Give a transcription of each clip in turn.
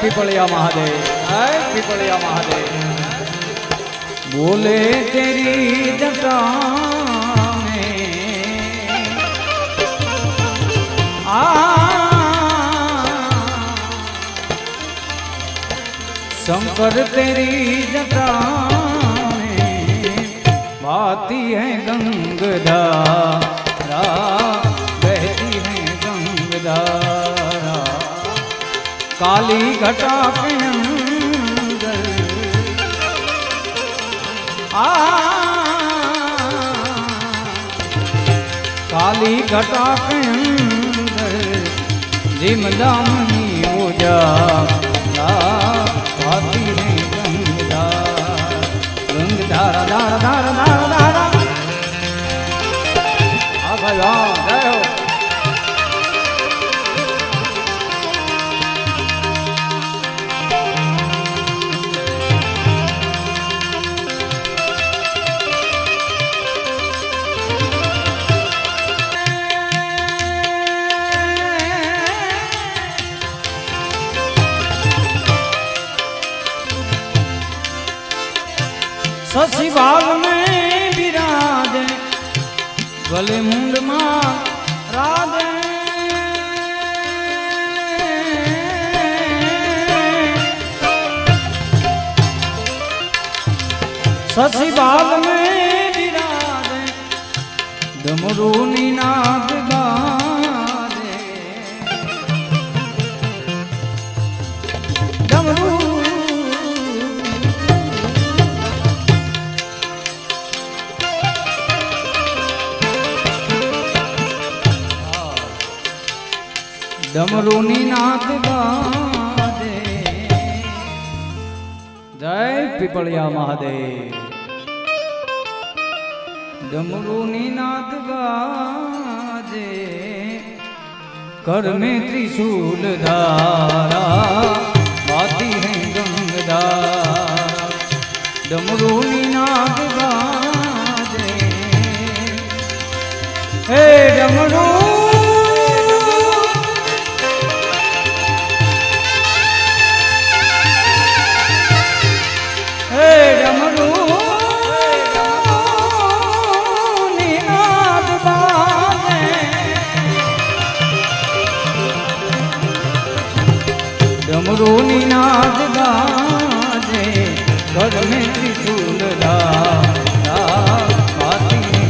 पिपलिया महादेव आय पिपलिया महादेव। बोले तेरी जटा शंकर तेरी जटा भाती है गंगधा ધારા કાલી ઘટા પિંદર કાલી ઘટા પિંદર જીમદામની ઓજા સસી ભાગ મેં બિરાજે ભલે મુંડમાં રાધે સસી ભાગ મેં બિરાજે ડમરૂની નાદ ડમરુની નાદ બાજે જય પીપળિયા મહાદેવ ડમરુની નાદ બાજે कर में त्रिशूल धारा बाती है गंगधारा डमरूनी नाद डमरू निनाद बाजे घर में त्रिशूल धारा बाती है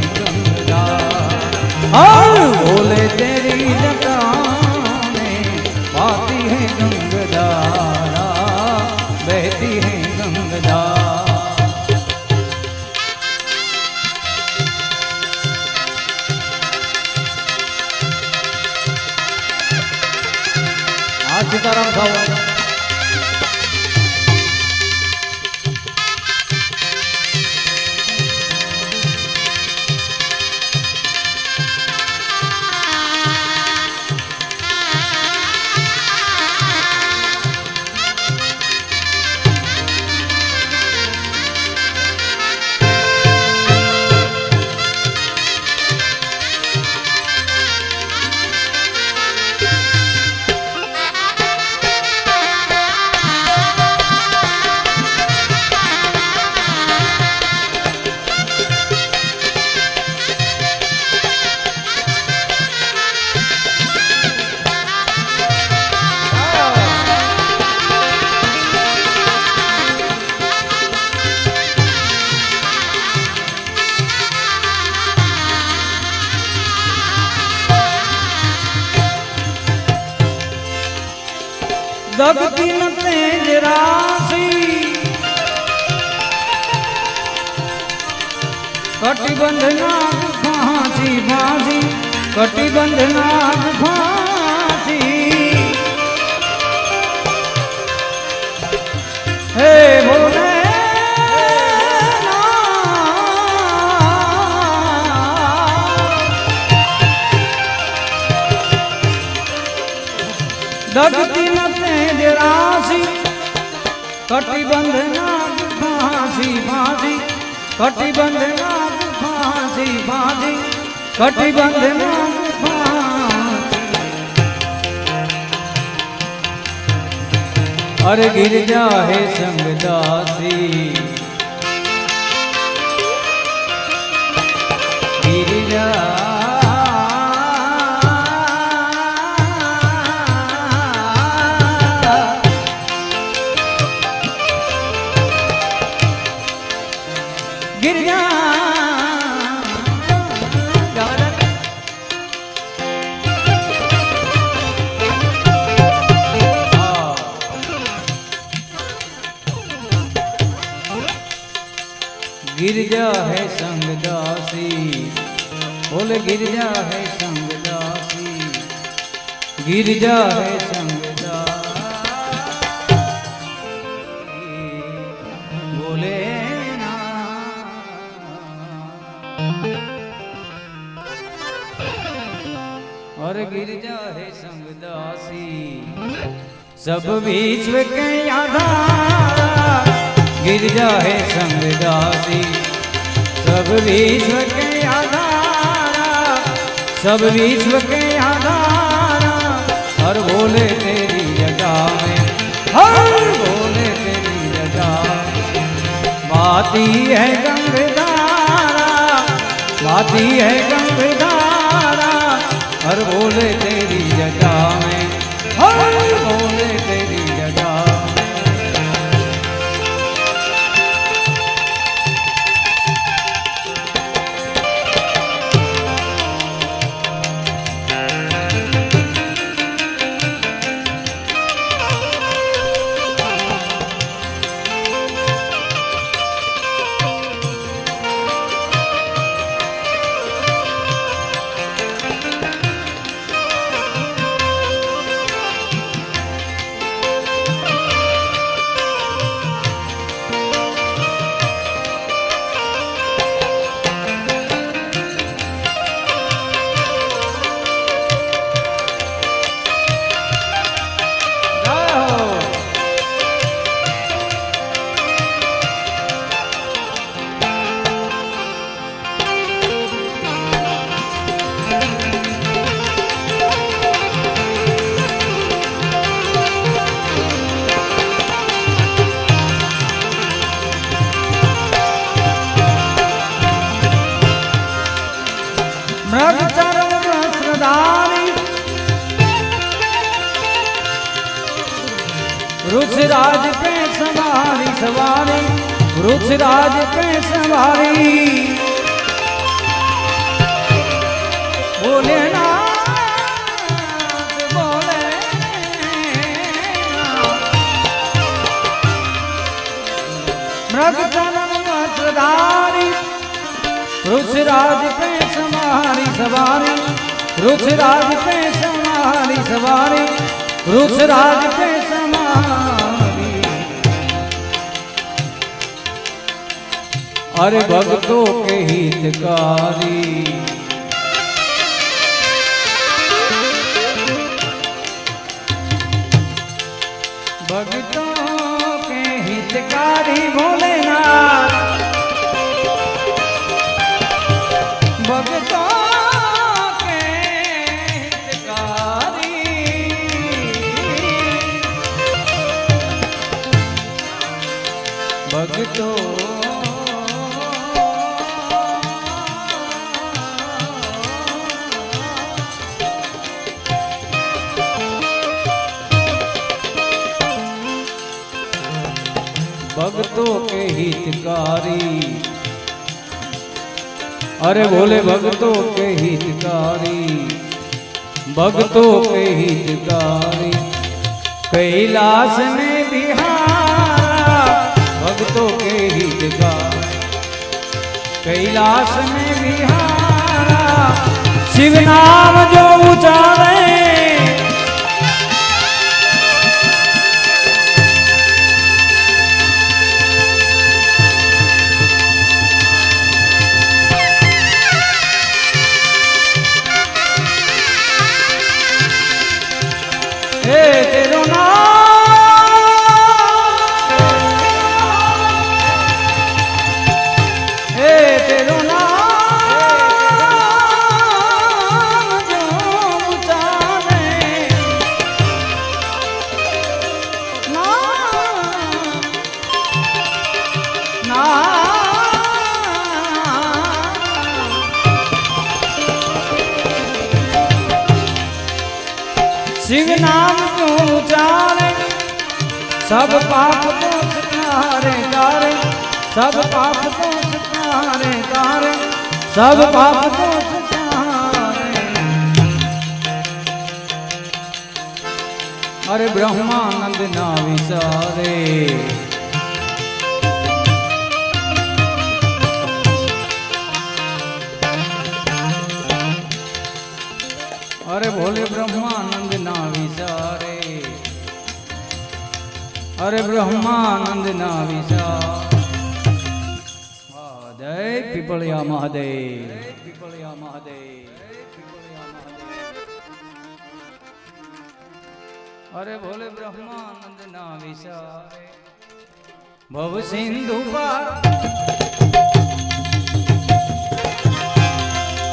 જગતી ન તેજ રાશી કટિબંધના ફાંસી ફાંસી કટિબંધના ફાંસી કટિબંધ ના ફાંસી ફાંસી કટિબંધ ના ફાંસી અરે ગિરજા હે સંગદાસી गिरजा है संगदासी बोले, गिरजा है संगदासी गिरजा है संगदासी बोले और गिरजा है संगदासी सब विश्व के आधार गिरजा है संगदासी सब विश्व के आधार, सब विश्व के आधार, हर बोले तेरी जटा में हर बोले तेरी जटा बाती है गंगधारा बाती है गंगधारा हर बोले तेरी जटा में हर मृग चरण सहस्रधारी सवारी सवारी रुचराज पे सवारी बोले ना मृग चरण वस्त्रधारी रुचराज पे समारी रुछ राज पे समारी सवारी रुचराज पे समारी। अरे भक्तों के हितकारी भक्तों के हितकारी। अरे बोले भक्तों के हितकारी, भक्तों के हितकारी। कैलाश में बिहारा, भक्तों के हितकारी। कैलाश में बिहारा शिव शिव नाम तू उचारे सब पाप को सितारे तारे सब पाप को सितारे तारे सब पाप को अरे ब्रह्मानंद ना विचारे। अरे भोले ब्रह्मानंद ना विचारे अरे ब्रह्मानंद ना विचार जय पिपलिया महादेव पिपलिया महादेव। पिपलिया महादेव अरे भोले ब्रह्मानंद ना विचारे भव सिंधु पार।